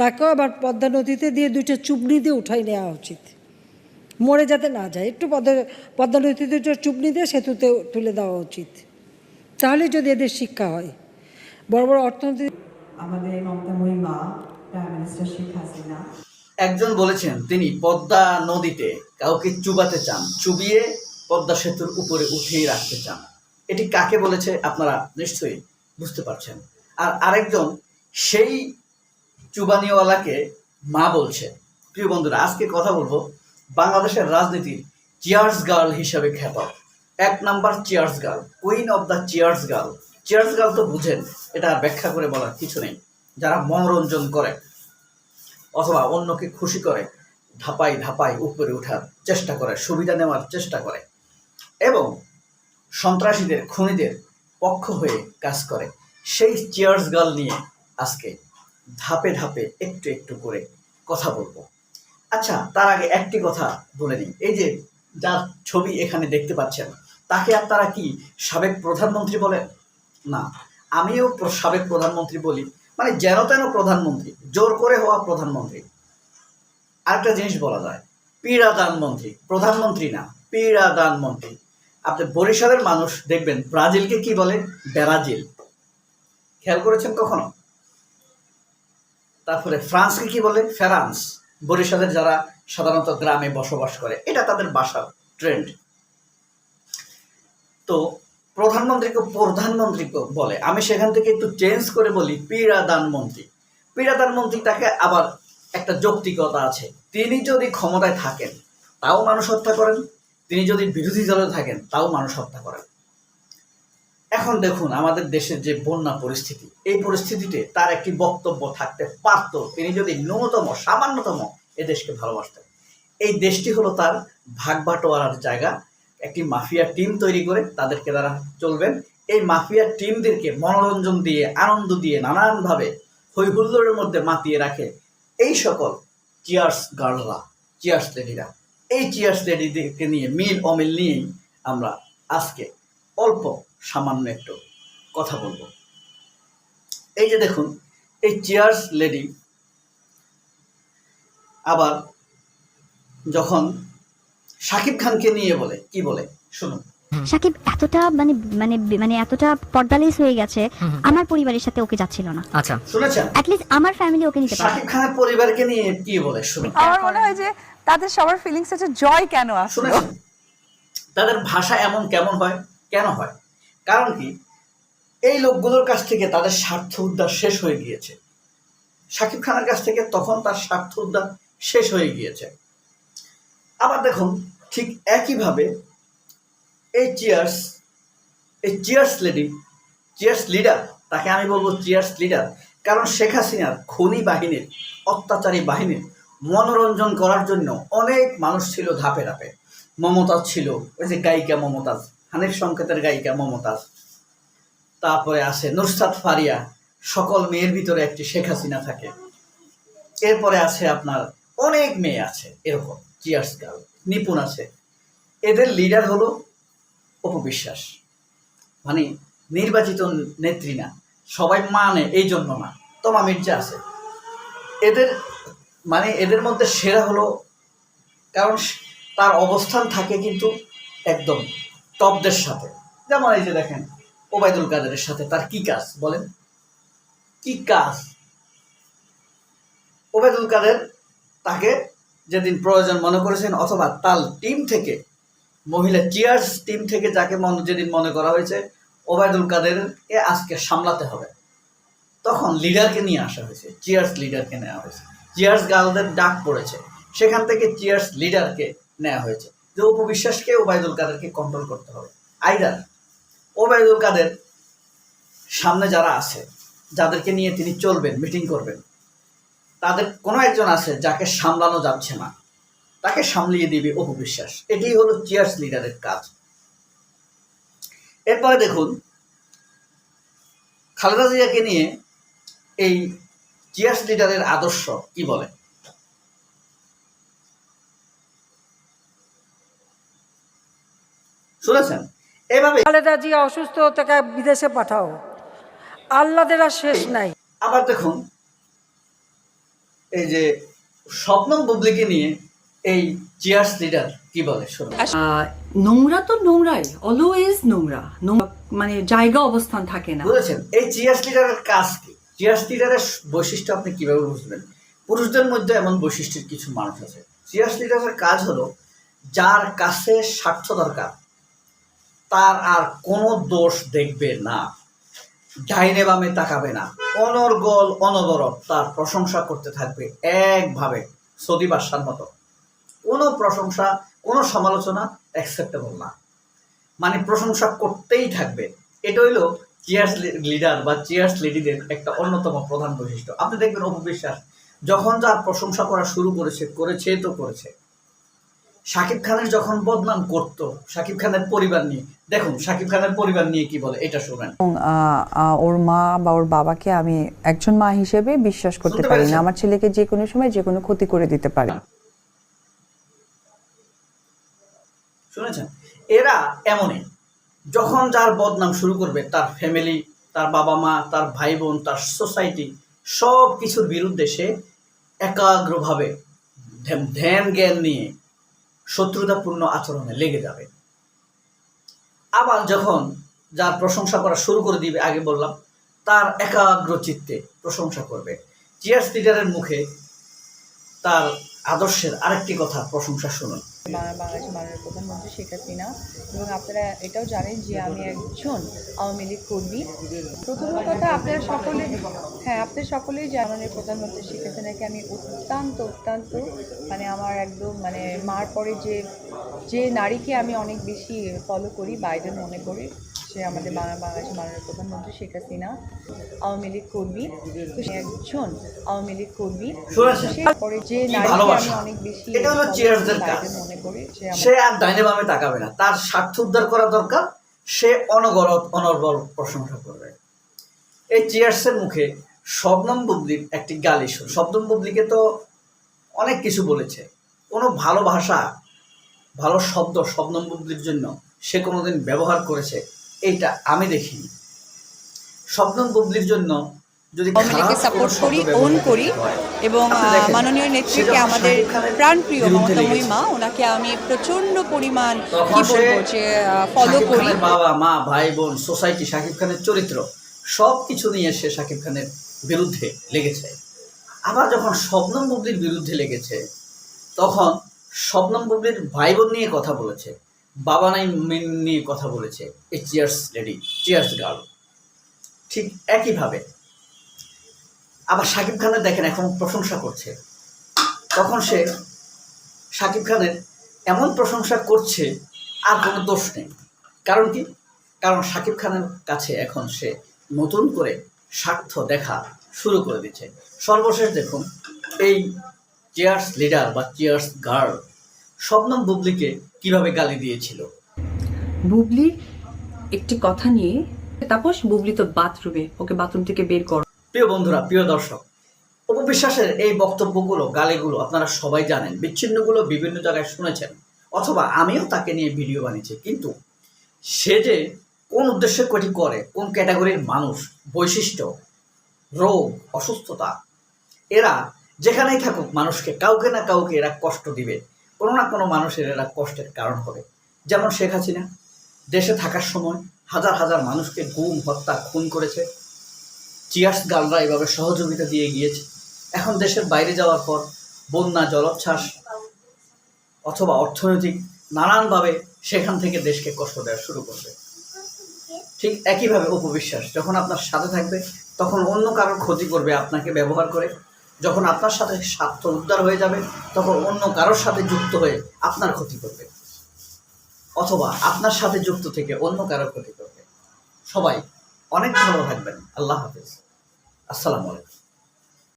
তাকেও আবার পদ্মা নদীতে দিয়ে দুইটা চুবনি দিয়ে উঠাই নেওয়া উচিত। মরে যাতে না যায় একটু পদ্মা পদ্মা নদীতে দুটো চুবনি দিয়ে সেতুতে তুলে দেওয়া উচিত। তাহলে যদি এদের শিক্ষা হয়। বড় বড় অর্থনীতি আমাদের মমতাময়ী মা প্রাইম মিনিস্টার শেখ হাসিনা। একজন বলেছেন তিনি পদ্মা নদীতে কাউকে চুবাতে চান চুবিয়ে পদ্মা সেতুর উপরে উঠিয়ে রাখতে চান। এটি কাকে বলেছে আপনারা নিশ্চয়ই বুঝতে পারছেন। আর আরেকজন সেই চুবানিওয়ালাকে মা বলছে। প্রিয় বন্ধুরা, আজকে কথা বলব বাংলাদেশের রাজনীতির চিয়ার্স গার্ল হিসাবে খ্যাত। এক number cheers girl queen of the cheers girl cheers girl তো বুঝেন, এটা আর ব্যাখ্যা করে বলার কিছু নেই। যারা মনোরঞ্জন করে, অথবা অন্যকে খুশি করে ধাপাই ধাপাই উপরে ওঠার চেষ্টা করে, সুবিধা নেওয়ার চেষ্টা করে, এবং সন্ত্রাসীদের, খুনিদের পক্ষ হয়ে কাজ করে, সেই চেয়ার্স গার্ল নিয়ে আজকে ধাপে ধাপে একটু একটু করে কথা বলব। আচ্ছা তার আগে একটি কথা বলে নিই এই যে যার ছবি এখানে দেখতে পাচ্ছেন, তাকে আপনারা কি সাবেক প্রধানমন্ত্রী বলেন? না, আমিও সাবেক প্রধানমন্ত্রী বলি। মানে যেন তেন প্রধানমন্ত্রী, জোর করে হওয়া প্রধানমন্ত্রী। আরেকটা জিনিস বলা যায় পীড়াদান মন্ত্রী প্রধানমন্ত্রী না পীড়াদান মন্ত্রী আপনি বরিশালের মানুষ দেখবেন, ব্রাজিলকে কি বলে? ব্রাজিল। খেয়াল করেছেন কখনো? তারপরে ফ্রান্সকে কি বলে? ফ্রান্স, বরিশালের যারা সাধারণত গ্রামে বসবাস করে, এটা তাদের বাসার ট্রেন্ড তো প্রধানমন্ত্রীকে প্রধানমন্ত্রী বলে, আমি সেখান থেকে একটু চেঞ্জ করে বলি পীড়াদান মন্ত্রী পীড়াদান মন্ত্রী তাকে আবার একটা যৌক্তিকতা আছে। তিনি যদি ক্ষমতায় থাকেন, তাও মানুষ হত্যা করেন। তিনি যদি বিরোধী দলে থাকেন, তাও মানুষ হত্যা করেন। এখন দেখুন আমাদের দেশের যে বন্যা পরিস্থিতি, এই পরিস্থিতিতে তার একটি বক্তব্য থাকতে পারত তিনি যদি ন্যূনতম, সামান্যতম এ দেশকে ভালোবাসতেন। এই দেশটি হলো তার ভাগ জায়গা। একটি মাফিয়া টিম তৈরি করে তাদেরকে দ্বারা চলবেন। এই মাফিয়া টিমদেরকে মনোরঞ্জন দিয়ে, আনন্দ দিয়ে নানানভাবে হৈহুল্লোড়ের মধ্যে মাতিয়ে রাখে এই সকল চিয়ার্স গার্লরা, চিয়ার্স লেডিরা। এই চিয়ার্স লেডিদেরকে নিয়ে মিল অমিল নিয়েই আমরা আজকে অল্প সামান্য একটু কথা বলব। এই যে দেখুন এই চিয়ার্স লেডি আবার যখন শাকিব খানকে নিয়ে বলে কি বলে? শুনুন। সাকিব এতটা মানে মানে মানে এতটা পর্দালেস হয়ে গেছে আমার পরিবারের সাথে ওকে যাচ্ছিল না। আচ্ছা। শুনেছেন? অ্যাটলিস্ট আমার ফ্যামিলি ওকে নিতে পারে। শাকিব খানের পরিবারকে নিয়ে কি বলে? শুনুন। আমার মনে হয় যে তাদের সবার ফিলিংস আছে জয় কেন আসলো? শুনেছেন? তাদের ভাষা এমন কেমন হয়? কেন হয়? কারণ কি? এই লোকগুলোর কাছ থেকে তাদের স্বার্থ উদ্ধার শেষ হয়ে গিয়েছে। শাকিব খানের কাছ থেকে তখন তার স্বার্থ উদ্ধার শেষ হয়ে গিয়েছে। আবার দেখুন, ঠিক একইভাবে এই চিয়ার্স এই চিয়ার্স লেডি চিয়ার্স লিডার তাকে আমি বলব চিয়ার্স লিডার কারণ শেখ হাসিনার খনি বাহিনীর, অত্যাচারী বাহিনীর মনোরঞ্জন করার জন্য অনেক মানুষ ছিল ধাপে ধাপে। মমতাজ ছিল, ওই যে গায়িকা মমতাজ। হানিফ সংকেতের গায়িকা মমতাজ। তারপরে আসে নুরসাদ ফারিয়া, সকল মেয়ের ভিতরে একটি শেখ হাসিনা থাকে। এরপরে আছে আপনার অনেক মেয়ে আছে, এরকম চিয়ার্স গার্ল নিপুণ আছে। এদের লিডার হলো অপবিশ্বাস মানে নির্বাচিত নেত্রী না, সবাই মানে এই জন্য না, তোমা মির্জা আছে। এদের মানে এদের মধ্যে সেরা হলো, কারণ তার অবস্থান থাকে কিন্তু একদম টপদের সাথে। যেমন এই যে দেখেন, ওবায়দুল কাদেরের সাথে তার কি কাজ বলেন? কি কাজ? ওবায়দুল কাদের তাকে যেদিন প্রয়োজন মনে করেছেন অথবা তার টিম থেকে, মহিলা চিয়ার্স টিম থেকে যাকে মনে, যেদিন মনে করা হয়েছে, ওবায়দুল কাদেরকে আজকে সামলাতে হবে। তখন লিডারকে নিয়ে আসা হয়েছে চিয়ার্স লিডারকে নেওয়া হয়েছে। চিয়ার্স গার্লদের ডাক পড়েছে, সেখান থেকে চিয়ার্স লিডারকে নেওয়া হয়েছে। যে উপবিশ্বাসকে ওবায়দুল কাদেরকে কন্ট্রোল করতে হবে। আইদার ওবায়দুল কাদের সামনে যারা আছে, যাদেরকে নিয়ে তিনি চলবেন মিটিং করবেন, তাদের কোনো একজন আছে যাকে সামলানো যাচ্ছে না। তাকে সামলিয়ে দিবে অপবিশ্বাস এটাই হলো চিয়ার্স লিডারের কাজ। এরপরে দেখুন, খালেদা জিয়াকে নিয়ে এই চিয়ার্স লিডারের আদর্শ কি বলে? শুনেছেন? এভাবে খালেদা জিয়া অসুস্থ তাকে বিদেশে পাঠাও। আল্লাদের আর শেষ নাই। আবার দেখুন এই যে স্বপ্নম বুবলিকে নিয়ে এই চিয়ার্স লিডার কি বলে শোনো নোংরা তো নোংরাই অলওয়েজ নোংরা। মানে জায়গা অবস্থান থাকে না। বুঝেছেন এই চিয়ার্স লিডারের কাজ কি? চিয়ার্স লিডারের বৈশিষ্ট্য আপনি কীভাবে বুঝবেন? পুরুষদের মধ্যে এমন বৈশিষ্ট্যের কিছু মানুষ আছে। চিয়ার্স লিডারের কাজ হলো যার কাছে স্বার্থ দরকার তার আর কোনো দোষ দেখবে না। ডাইনে বামে তাকাবে না। অনর্গল, অনবরত তার প্রশংসা করতে থাকবে একভাবে সৌদি বাদশার মতো। কোনো প্রশংসা, কোনো সমালোচনা অ্যাকসেপ্টেবল না। মানে প্রশংসা করতেই থাকবে। এটা হইল চিয়ার্স লিডার বা চিয়ার্স লেডিদের একটা অন্যতম প্রধান বৈশিষ্ট্য। আপনি দেখবেন অপবিশ্বাস যখন যার প্রশংসা করা শুরু করেছে করেছে তো করেছে। শাকিব খানের যখন বদনাম করতো শাকিব খানের পরিবার নিয়ে দেখুন শাকিব খানের পরিবার নিয়ে কি বলে এটা শোনেন। ওর মা বা ওর বাবাকে আমি একজন মা হিসেবে বিশ্বাস করতে পারি না। আমার ছেলেকে যে কোনো সময় যে কোনো ক্ষতি করে দিতে পারে। শুনেছেন? এরা এমনই। যখন যার বদনাম শুরু করবে তার ফ্যামিলি তার বাবা মা তার ভাই বোন তার সোসাইটি সব কিছুর বিরুদ্ধে সে একাগ্রভাবে ধ্যান জ্ঞান নিয়ে শত্রুতাপূর্ণ আচরণে লেগে যাবে। আবার যখন যার প্রশংসা করা শুরু করে দিবে, আগে বললাম, তার একাগ্র চিত্তে প্রশংসা করবে। চিয়ার্স লিডারের মুখে তার আদর্শের আরেকটি কথা প্রশংসা শুনুন। বাংলা- বাংলাদেশের মাননীয় প্রধানমন্ত্রী শেখ হাসিনা এবং আপনারা এটাও জানেন যে আমি একজন আওয়ামী লীগ কর্মী। প্রথম কথা, আপনারা সকলে হ্যাঁ আপনারা সকলেই জানেন প্রধানমন্ত্রী শেখ হাসিনাকে আমি অত্যন্ত অত্যন্ত মানে আমার একদম মানে মার পরে যে যে নারীকে আমি অনেক বেশি ফলো করি বাইডেন মনে করি। সে আমাদের বাংলাদেশের মাননীয় প্রধানমন্ত্রী শেখ হাসিনা আওয়ামী লীগ কর্মী। তো সে একজন আওয়ামী লীগ কর্মী। পরে যে আমি অনেক বেশি মনে করি সে আর ডাইনে বামে তাকাবে না। তার স্বার্থ উদ্ধার করা দরকার। সে অনগরত অনর্বল প্রশংসা করবে। এই চিয়ার্সের মুখে শবনম বুবলির একটি গালি শুন। শবনম বুবলিকে তো অনেক কিছু বলেছে। কোনো ভালো ভাষা ভালো শব্দ শবনম বুবলির জন্য সে কোনোদিন ব্যবহার করেছে এইটা আমি দেখিনি। শবনম বুবলির জন্য যদি আওয়ামী সাপোর্ট করি ওন করি এবং মাননীয় নেত্রীকে আমাদের প্রাণপ্রিয় মমতা মহিমা ওনাকে আমি প্রচণ্ড পরিমাণ কি বলব যে ফলো করি। বাবা মা ভাই বোন সোসাইটি শাকিব খানের চরিত্র সব কিছু নিয়ে সে শাকিব খানের বিরুদ্ধে লেগেছে। আবার যখন স্বপ্নম বুবলির বিরুদ্ধে লেগেছে তখন স্বপ্নম বুবলির ভাই বোন নিয়ে কথা বলেছে। বাবা নাই মেন নিয়ে কথা বলেছে এই চিয়ার্স লেডি চিয়ার্স গার্ল ঠিক একইভাবে, আবার শাকিব খানের দেখেন এখন প্রশংসা করছে। তখন সে শাকিব খানের এমন প্রশংসা করছে, আর কোনো দোষ নেই। কারণ কি? কারণ শাকিব খানের কাছে এখন সে নতুন করে স্বার্থ দেখা শুরু করে দিচ্ছে। সর্বশেষ দেখুন, এই চেয়ার্স লিডার বা চেয়ার্স গার্ল শবনম বুবলিকে কীভাবে গালি দিয়েছিল? বুবলি একটি কথা নিয়ে তাপস বুবলি তো বাথরুমে ওকে বাথরুম থেকে বের কর। প্রিয় বন্ধুরা প্রিয় দর্শক অপবিশ্বাসের এই বক্তব্যগুলো গালিগুলো আপনারা সবাই জানেন বিচ্ছিন্নগুলো বিভিন্ন জায়গায় শুনেছেন অথবা আমিও তাকে নিয়ে ভিডিও বানিয়েছি কিন্তু সে যে কোন উদ্দেশ্যে কটি করে কোন ক্যাটাগরির মানুষ বৈশিষ্ট্য রোগ অসুস্থতা এরা যেখানেই থাকুক মানুষকে কাউকে না কাউকে এরা কষ্ট দিবে। কোনো না কোনো মানুষের এরা কষ্টের কারণ হবে। যেমন শেখ হাসিনা, দেশে থাকার সময় হাজার হাজার মানুষকে গুম, হত্যা, খুন করেছে। চিয়ার্স গালরা এভাবে সহযোগিতা দিয়ে গিয়েছে। এখন দেশের বাইরে যাওয়ার পর বন্যা, জলোচ্ছ্বাস অথবা অর্থনৈতিক নানানভাবে সেখান থেকে দেশকে কষ্ট দেওয়া শুরু করবে। ঠিক একইভাবে উপবিশ্বাস যখন আপনার সাথে থাকবে, তখন অন্য কারোর ক্ষতি করবে আপনাকে ব্যবহার করে। যখন আপনার সাথে স্বার্থ উদ্ধার হয়ে যাবে, তখন অন্য কারোর সাথে যুক্ত হয়ে আপনার ক্ষতি করবে। অথবা আপনার সাথে যুক্ত থেকে অন্য কারোর ক্ষতি করবে। সবাই অনেক ভালো থাকবেন। আল্লাহ হাফিজ। আসসালামু আলাইকুম।